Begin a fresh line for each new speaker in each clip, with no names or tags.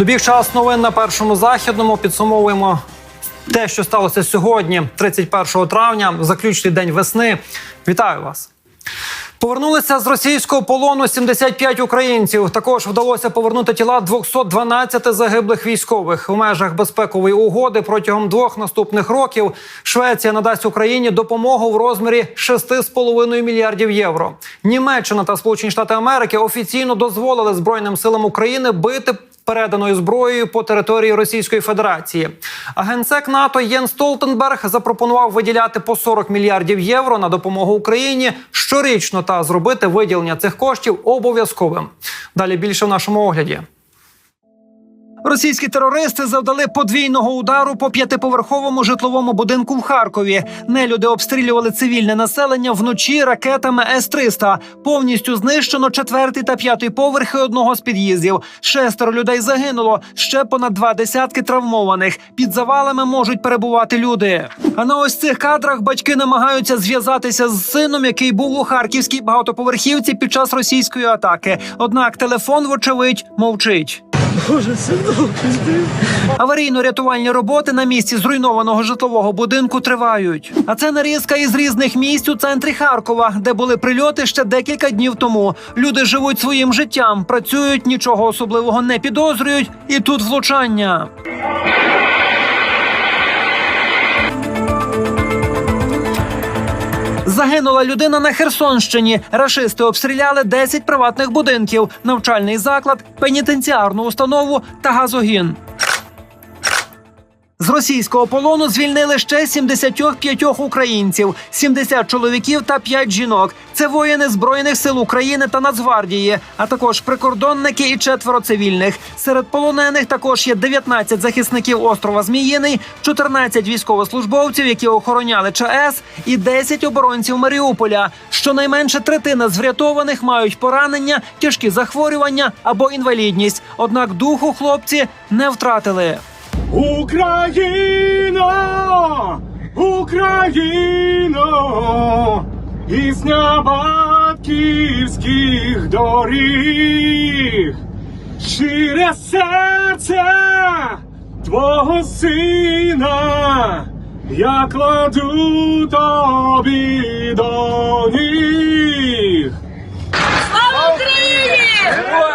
Добіг час новин на першому західному. Підсумовуємо те, що сталося сьогодні, 31 травня, заключний день весни. Вітаю вас. Повернулися з російського полону 75 українців. Також вдалося повернути тіла 212 загиблих військових у межах безпекової угоди. Протягом двох наступних років Швеція надасть Україні допомогу в розмірі 6,5 мільярдів євро. Німеччина та Сполучені Штати Америки офіційно дозволили Збройним силам України бити переданою зброєю по території Російської Федерації. Генсек НАТО Єн Столтенберг запропонував виділяти по 40 мільярдів євро на допомогу Україні щорічно та зробити виділення цих коштів обов'язковим. Далі більше в нашому огляді. Російські терористи завдали подвійного удару по п'ятиповерховому житловому будинку в Харкові. Нелюди обстрілювали цивільне населення вночі ракетами С-300. Повністю знищено четвертий та п'ятий поверхи одного з під'їздів. Шестеро людей загинуло. Ще понад два десятки травмованих. Під завалами можуть перебувати люди. А на ось цих кадрах батьки намагаються зв'язатися з сином, який був у харківській багатоповерхівці під час російської атаки. Однак телефон, вочевидь, мовчить. Аварійно-рятувальні роботи на місці зруйнованого житлового будинку тривають. А це нарізка із різних місць у центрі Харкова, де були прильоти ще декілька днів тому. Люди живуть своїм життям, працюють, нічого особливого не підозрюють, і тут влучання. Загинула людина на Херсонщині. Рашисти обстріляли 10 приватних будинків, навчальний заклад, пенітенціарну установу та газогін. З російського полону звільнили ще 75 українців, 70 чоловіків та 5 жінок. Це воїни збройних сил України та Нацгвардії, а також прикордонники і четверо цивільних. Серед полонених також є 19 захисників острова Зміїний, 14 військовослужбовців, які охороняли ЧАЕС, і 10 оборонців Маріуполя. Щонайменше третина з врятованих мають поранення, тяжкі захворювання або інвалідність. Однак духу хлопці не втратили.
Україно, Україно, пісня батьківських доріг, щире серце твого сина, я кладу тобі до ніг.
Слава Україні!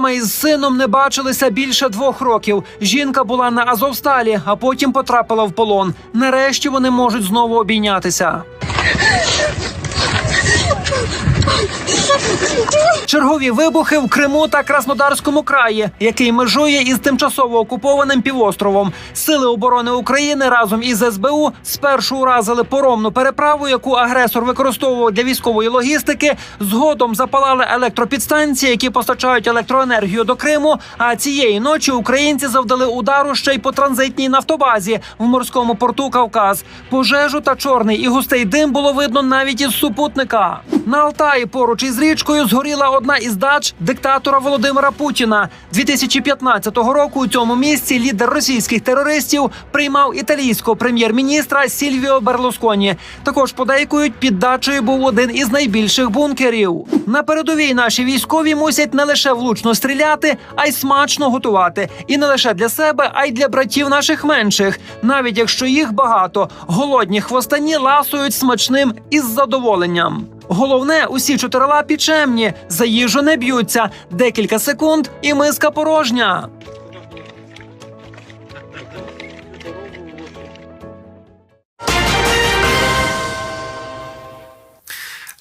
Мама із сином не бачилися більше двох років. Жінка була на Азовсталі, а потім потрапила в полон. Нарешті вони можуть знову обійнятися. Чергові вибухи в Криму та Краснодарському краї, який межує із тимчасово окупованим півостровом. Сили оборони України разом із СБУ спершу уразили поромну переправу, яку агресор використовував для військової логістики. Згодом запалали електропідстанції, які постачають електроенергію до Криму. А цієї ночі українці завдали удару ще й по транзитній нафтобазі в морському порту Кавказ. Пожежу та чорний і густий дим було видно навіть із супутника. На Алтаї поруч із річкою згоріла одна із дач диктатора Володимира Путіна. 2015 року у цьому місці лідер російських терористів приймав італійського прем'єр-міністра Сільвіо Берлусконі. Також подейкують під дачею був один із найбільших бункерів. На передовій наші військові мусять не лише влучно стріляти, а й смачно готувати. І не лише для себе, а й для братів наших менших. Навіть якщо їх багато, голодні хвостані ласують смачним із задоволенням. Головне, усі чотирилапі чемні, за їжу не б'ються. Декілька секунд, і миска порожня.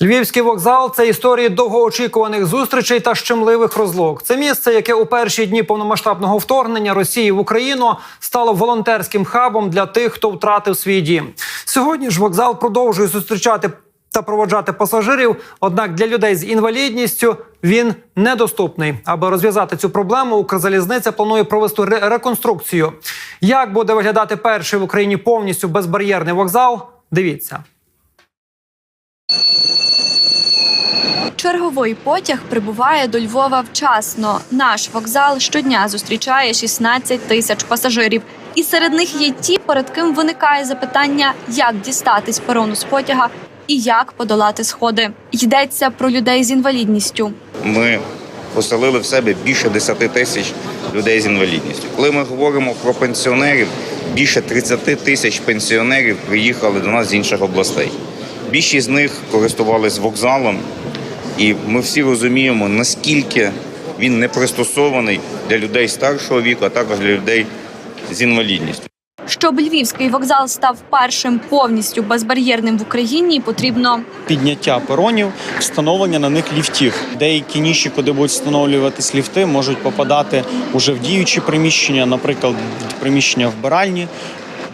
Львівський вокзал це історії довгоочікуваних зустрічей та щемливих розлук. Це місце, яке у перші дні повномасштабного вторгнення Росії в Україну стало волонтерським хабом для тих, хто втратив свій дім. Сьогодні ж вокзал продовжує зустрічати та проводжати пасажирів. Однак для людей з інвалідністю він недоступний. Аби розв'язати цю проблему, Укрзалізниця планує провести реконструкцію. Як буде виглядати перший в Україні повністю безбар'єрний вокзал? Дивіться.
Черговий потяг прибуває до Львова вчасно. Наш вокзал щодня зустрічає 16 тисяч пасажирів. І серед них є ті, перед ким виникає запитання, як дістатись перону з потяга і як подолати сходи. Йдеться про людей з інвалідністю.
ми поселили в себе більше 10 тисяч людей з інвалідністю. Коли ми говоримо про пенсіонерів, більше 30 тисяч пенсіонерів приїхали до нас з інших областей. Більшість з них користувались вокзалом, і ми всі розуміємо, наскільки він не пристосований для людей старшого віку, а також для людей з інвалідністю.
Щоб львівський вокзал став першим повністю безбар'єрним в Україні, потрібно
підняття перонів, встановлення на них ліфтів. Деякі ніші, куди будуть встановлюватись ліфти, можуть попадати уже в діючі приміщення, наприклад, приміщення вбиральні,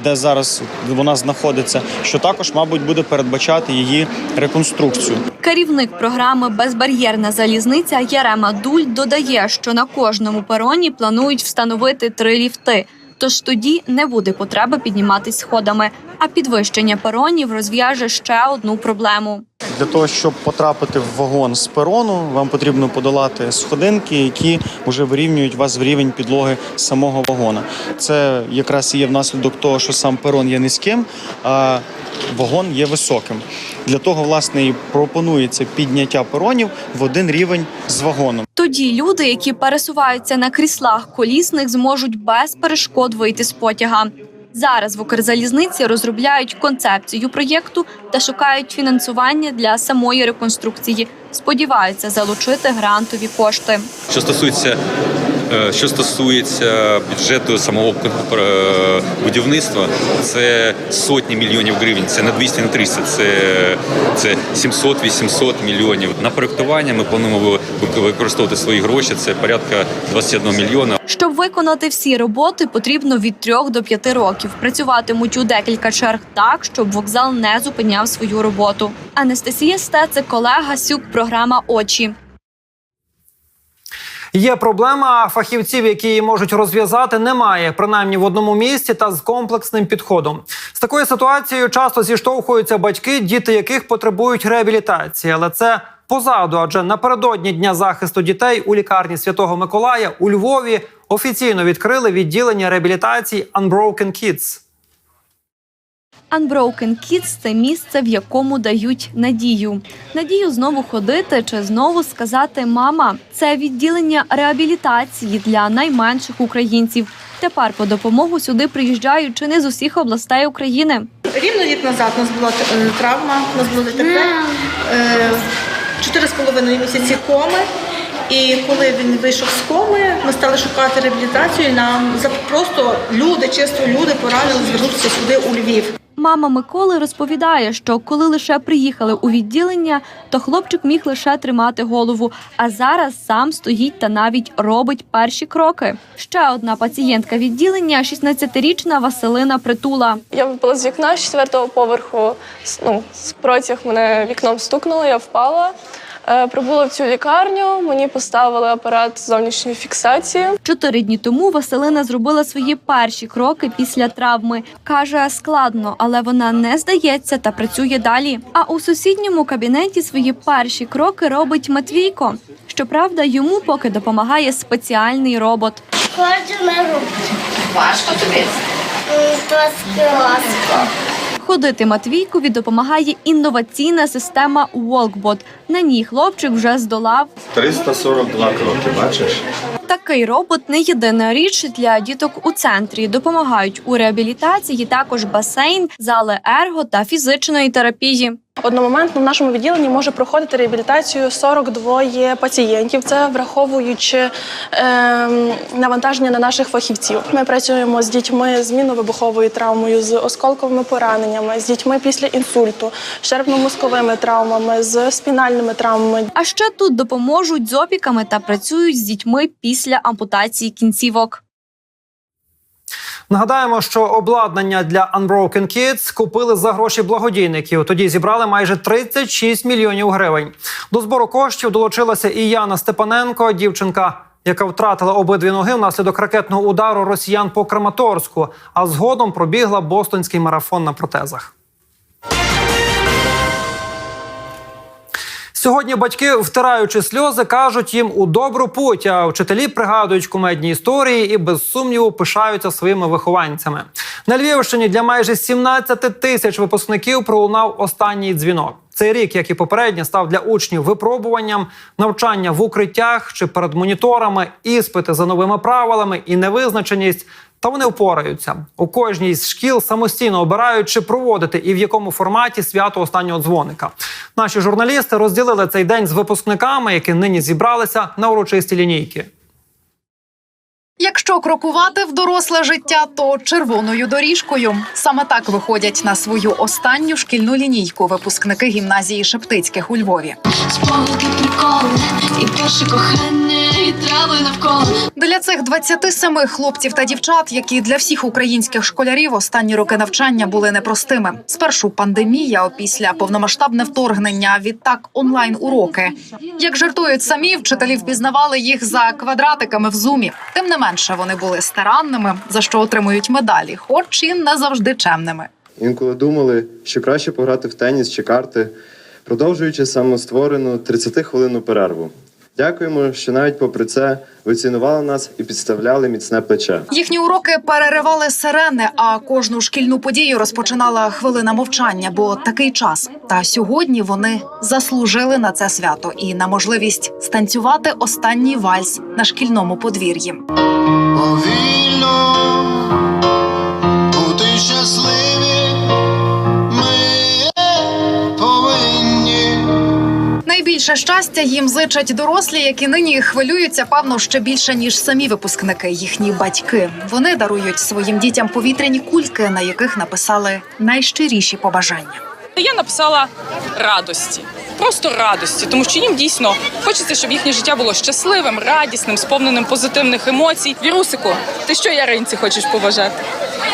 де зараз вона знаходиться, що також, мабуть, буде передбачати її реконструкцію.
Керівник програми Безбар'єрна залізниця Ярема Дуль додає, що на кожному пероні планують встановити три ліфти. Тож тоді не буде потреби підніматись сходами, а підвищення перонів розв'яже ще одну проблему.
Для того, щоб потрапити в вагон з перону, вам потрібно подолати сходинки, які вже вирівнюють вас в рівень підлоги самого вагона. Це якраз і є внаслідок того, що сам перон є низьким, а вагон є високим. Для того, власне, і пропонується підняття перонів в один рівень з вагоном.
Тоді люди, які пересуваються на кріслах колісних, зможуть без перешкод вийти з потяга. Зараз в Укрзалізниці розробляють концепцію проєкту та шукають фінансування для самої реконструкції. Сподіваються залучити грантові кошти.
Що стосується, що стосується бюджету самого е, будівництва, це сотні мільйонів гривень. Це не 200, не 300, це, це 700-800 мільйонів. На проектування ми плануємо ви- використовувати свої гроші. Це порядка 21 мільйона.
Щоб виконати всі роботи, потрібно від 3 до 5 років. Працюватимуть у декілька черг так, щоб вокзал не зупиняв свою роботу. Анастасія Стецик, колега Сюк, програма Очі.
Є проблема, фахівців, які її можуть розв'язати, немає, принаймні в одному місці та з комплексним підходом. З такою ситуацією часто зіштовхуються батьки, діти яких потребують реабілітації, але це позаду, адже напередодні дня захисту дітей у лікарні Святого Миколая у Львові офіційно відкрили відділення реабілітації Unbroken Kids.
Unbroken Kids – це місце, в якому дають надію. Надію знову ходити чи знову сказати мама. Це відділення реабілітації для найменших українців. Тепер по допомогу сюди приїжджають чи не з усіх областей України.
Рівно рік назад у нас була е, травма, у нас було ДТП, е, чотири з половиною місяці коми. І коли він вийшов з коми, ми стали шукати реабілітацію. і Нам просто люди, чисто люди порадили звернутися сюди у Львів.
Мама Миколи розповідає, що коли лише приїхали у відділення, то хлопчик міг лише тримати голову, а зараз сам стоїть та навіть робить перші кроки. Ще одна пацієнтка відділення – 16-річна Василина Притула.
Я випала з вікна з четвертого поверху. Ну, протяг мене вікном стукнуло, я впала. Е, Прибула в цю лікарню, мені поставили апарат зовнішньої фіксації.
Чотири дні тому Василина зробила свої перші кроки після травми. Каже, складно, але вона не здається та працює далі. А у сусідньому кабінеті свої перші кроки робить Матвійко. Щоправда, йому поки допомагає спеціальний робот.
Кожен руку. Важко тобі? Трошки важко.
Ходити Матвійкові допомагає інноваційна система Walkbot. На ній хлопчик вже здолав.
342 кроки, бачиш?
Такий робот не єдина річ для діток у центрі. Допомагають у реабілітації також басейн, зали ерго та фізичної терапії.
Одномоментно в нашому відділенні може проходити реабілітацію 42 пацієнтів. Це враховуючи ем, навантаження на наших фахівців. Ми працюємо з дітьми з мінно-вибуховою травмою, з осколковими пораненнями, з дітьми після інсульту, з черепно-мозковими травмами, з спінальними травмами.
А ще тут допоможуть з опіками та працюють з дітьми після ампутації кінцівок.
Нагадаємо, що обладнання для Unbroken Kids купили за гроші благодійників. Тоді зібрали майже 36 мільйонів гривень. До збору коштів долучилася і Яна Степаненко, дівчинка, яка втратила обидві ноги внаслідок ракетного удару росіян по Краматорську, а згодом пробігла бостонський марафон на протезах. Сьогодні батьки, втираючи сльози, кажуть їм у добру путь. А вчителі пригадують кумедні історії і без сумніву пишаються своїми вихованцями. На Львівщині для майже 17 тисяч випускників пролунав останній дзвінок. Цей рік, як і попередній, став для учнів випробуванням, навчання в укриттях чи перед моніторами, іспити за новими правилами і невизначеність. Та вони впораються у кожній з шкіл самостійно обирають, чи проводити і в якому форматі свято останнього дзвоника. Наші журналісти розділили цей день з випускниками, які нині зібралися на урочисті лінійки.
Якщо крокувати в доросле життя, то червоною доріжкою. Саме так виходять на свою останню шкільну лінійку випускники гімназії Шептицьких у Львові.
Спогади, приколи і перше кохання, і трави навколо.
Для цих 27 хлопців та дівчат, які для всіх українських школярів останні роки навчання були непростими. Спершу пандемія, а після повномасштабне вторгнення. Відтак онлайн уроки. Як жартують самі, вчителі впізнавали їх за квадратиками в зумі. Тим не менше, вони були старанними, за що отримують медалі, хоч і не завжди чемними.
Інколи думали, що краще пограти в теніс чи карти, продовжуючи самостворену 30-хвилинну перерву. Дякуємо, що навіть попри це ви цінували нас і підставляли міцне плече.
Їхні уроки переривали сирени, а кожну шкільну подію розпочинала хвилина мовчання, бо такий час. Та сьогодні вони заслужили на це свято і на можливість станцювати останній вальс на шкільному подвір'ї.
Повільно
Найбільше щастя їм зичать дорослі, які нині хвилюються, певно, ще більше ніж самі випускники, їхні батьки. Вони дарують своїм дітям повітряні кульки, на яких написали найщиріші побажання.
Я написала радості, просто радості, тому що їм дійсно хочеться, щоб їхнє життя було щасливим, радісним, сповненим позитивних емоцій. Вірусику, ти що Яринці хочеш побажати?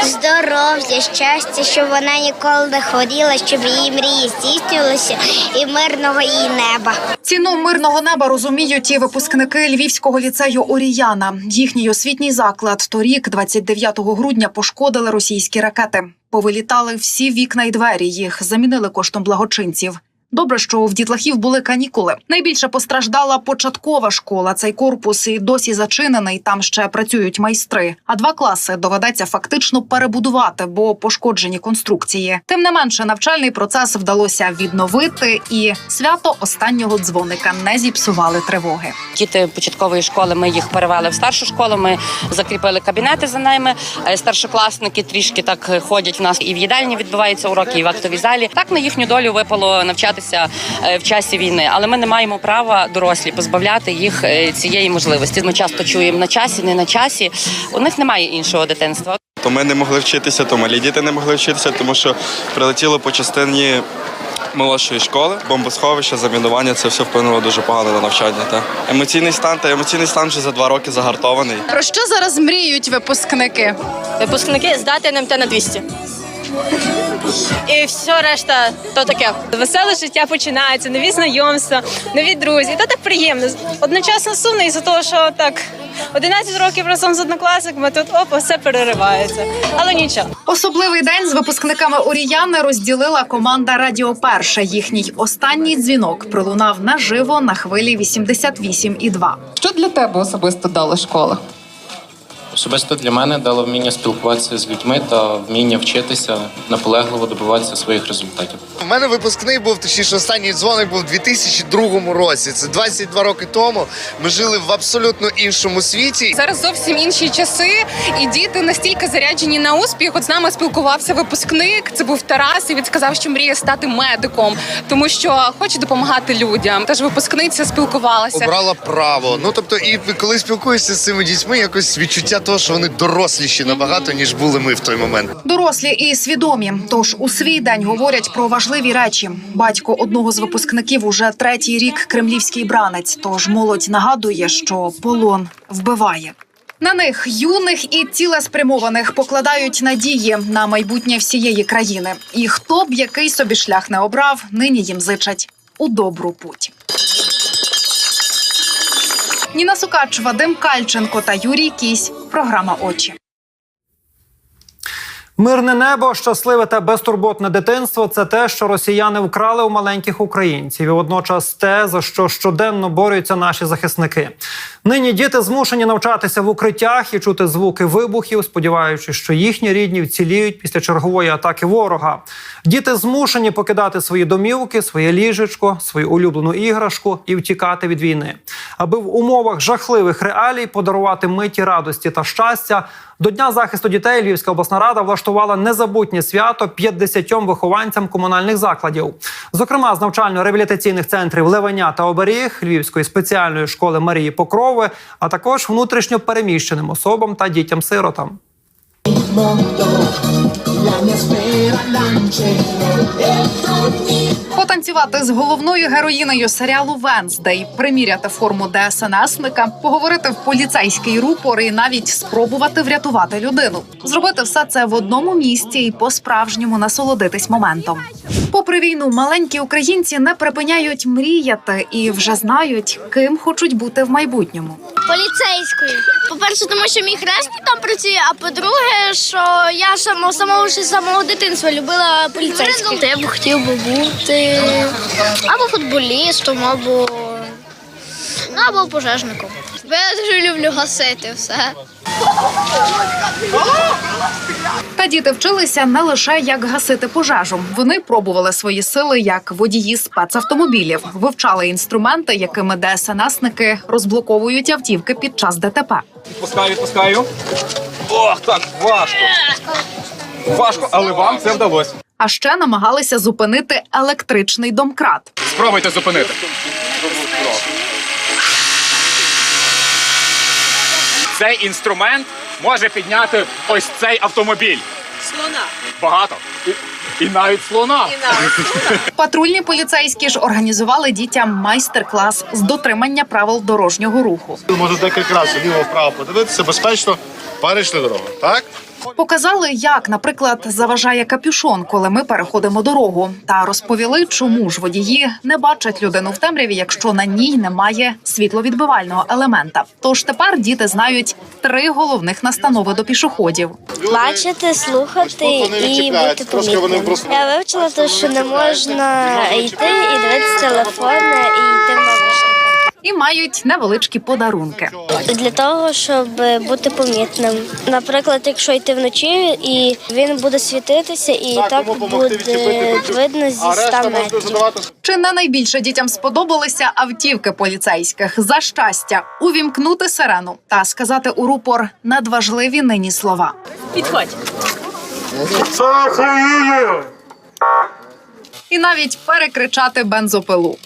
Здоров'я, щастя, щоб вона ніколи не хворіла, щоб її мрії здійснювалися і мирного їй неба.
Ціну мирного неба розуміють і випускники Львівського ліцею Оріяна. Їхній освітній заклад торік, 29 грудня, пошкодили російські ракети. Повилітали всі вікна й двері. Їх замінили коштом благочинців. Добре, що в дітлахів були канікули. Найбільше постраждала початкова школа. Цей корпус і досі зачинений. Там ще працюють майстри. А два класи доведеться фактично перебудувати, бо пошкоджені конструкції. Тим не менше, навчальний процес вдалося відновити, і свято останнього дзвоника не зіпсували тривоги.
Діти початкової школи ми їх перевели в старшу школу. Ми закріпили кабінети за ними. Е, Старшокласники трішки так ходять в нас і в їдальні відбуваються уроки, і в актовій залі. Так на їхню долю випало навчатися е, в часі війни, але ми не маємо права дорослі позбавляти їх е, цієї можливості. Ми часто чуємо на часі, не на часі. У них немає іншого дитинства.
То ми не могли вчитися, то малі діти не могли вчитися, тому що прилетіло по частині молодшої школи, бомбосховище, замінування це все вплинуло дуже погано на навчання. Та емоційний стан та емоційний стан вже за два роки загартований.
Про що зараз мріють випускники?
Випускники здати НМТ на 200. І все решта то таке.
Веселе життя починається, нові знайомства, нові друзі. Та так приємно. Одночасно сумно із-за того, що так 11 років разом з однокласниками тут опа, все переривається. Але нічого.
Особливий день з випускниками Оріяни розділила команда Радіо Перша. Їхній останній дзвінок пролунав наживо на хвилі 88,2.
Що для тебе особисто дала школа?
Особисто для мене дало вміння спілкуватися з людьми та вміння вчитися, наполегливо добиватися своїх результатів.
У мене випускний був, точніше, останній дзвоник був у 2002 році. Це 22 роки тому. Ми жили в абсолютно іншому світі.
Зараз зовсім інші часи, і діти настільки заряджені на успіх. От з нами спілкувався випускник. Це був Тарас. і Він сказав, що мріє стати медиком, тому що хоче допомагати людям. Теж випускниця спілкувалася.
Обрала право. Ну тобто, і коли спілкуєшся з цими дітьми, якось відчуття того, що вони доросліші набагато ніж були ми в той момент.
Дорослі і свідомі. Тож у свій день говорять про важливі речі. Батько одного з випускників уже третій рік кремлівський бранець. Тож молодь нагадує, що полон вбиває. На них юних і цілеспрямованих покладають надії на майбутнє всієї країни. І хто б який собі шлях не обрав, нині їм зичать у добру путь. Ніна Сукач, Вадим Кальченко та Юрій Кісь. Програма Очі.
Мирне небо, щасливе та безтурботне дитинство це те, що росіяни вкрали у маленьких українців, і водночас те, за що щоденно борються наші захисники. Нині діти змушені навчатися в укриттях і чути звуки вибухів, сподіваючись, що їхні рідні вціліють після чергової атаки ворога. Діти змушені покидати свої домівки, своє ліжечко, свою улюблену іграшку і втікати від війни, аби в умовах жахливих реалій подарувати миті радості та щастя. До Дня захисту дітей Львівська обласна рада влаштувала незабутнє свято 50 вихованцям комунальних закладів. Зокрема, з навчально-реабілітаційних центрів Левеня та Оберіг, Львівської спеціальної школи Марії Покрови, а також внутрішньо переміщеним особам та дітям-сиротам.
Потанцювати з головною героїнею серіалу Венздей, приміряти форму ДСНСника, поговорити в поліцейський рупор і навіть спробувати врятувати людину. Зробити все це в одному місці і по-справжньому насолодитись моментом. Попри війну, маленькі українці не припиняють мріяти і вже знають, ким хочуть бути в майбутньому.
Поліцейською. По-перше, тому що мій хресний там працює, а по-друге, що я само самого самого дитинства любила поліцейських. Я б хотів би бути або футболістом, або, ну, або пожежником. Бо я дуже люблю гасити все.
Та діти вчилися не лише як гасити пожежу. Вони пробували свої сили як водії спецавтомобілів, вивчали інструменти, якими ДСНСники розблоковують автівки під час ДТП.
Відпускаю, відпускаю. Ох, так, важко. Важко, але вам це вдалося.
А ще намагалися зупинити електричний домкрат.
Спробуйте зупинити. Цей інструмент може підняти ось цей автомобіль.
Слона.
Багато. І, і навіть слона.
Патрульні поліцейські ж організували дітям майстер-клас з дотримання правил дорожнього руху.
Може декілька разів вліво вправо подивитися, безпечно перейшли дорогу. Так?
Показали, як, наприклад, заважає капюшон, коли ми переходимо дорогу, та розповіли, чому ж водії не бачать людину в темряві, якщо на ній немає світловідбивального елемента. Тож тепер діти знають три головних настанови до пішоходів.
Бачити, слухати і бути помітним. Я вивчила те, що не можна йти і дивитися телефон, і йти
мають невеличкі подарунки.
Для того, щоб бути помітним. Наприклад, якщо йти вночі, і він буде світитися, і так буде видно зі 100 метрів.
Чи не найбільше дітям сподобалися автівки поліцейських за щастя увімкнути сирену та сказати у рупор надважливі нині слова.
Підходь.
і навіть перекричати бензопилу.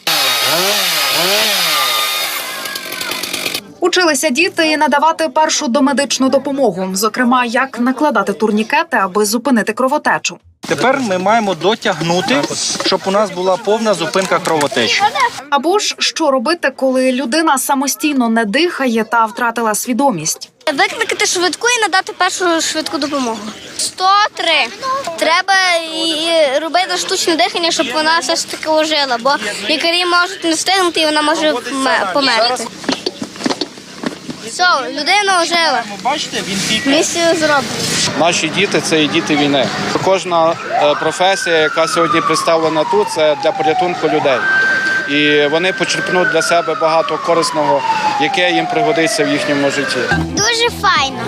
Училися діти і надавати першу домедичну допомогу, зокрема, як накладати турнікети, аби зупинити кровотечу.
Тепер ми маємо дотягнути, щоб у нас була повна зупинка кровотечі.
Або ж що робити, коли людина самостійно не дихає та втратила свідомість.
Викликати швидку і надати першу швидку допомогу. 103. Треба і робити штучне дихання, щоб вона все ж таки ожила, бо лікарі можуть не встигнути і вона може померти. Все, людина ожила.
Бачите, він пікає.
Місію зроблено.
Наші діти це і діти війни. Кожна е, професія, яка сьогодні представлена тут, це для порятунку людей. І вони почерпнуть для себе багато корисного, яке їм пригодиться в їхньому житті.
Дуже файно.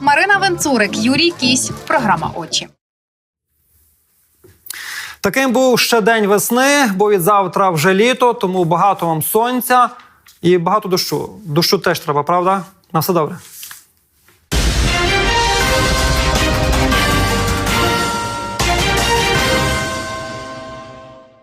Марина Венцурик, Юрій Кісь, програма Очі.
Таким був ще день весни, бо від завтра вже літо, тому багато вам сонця і багато дощу. Дощу теж треба, правда? На все добре.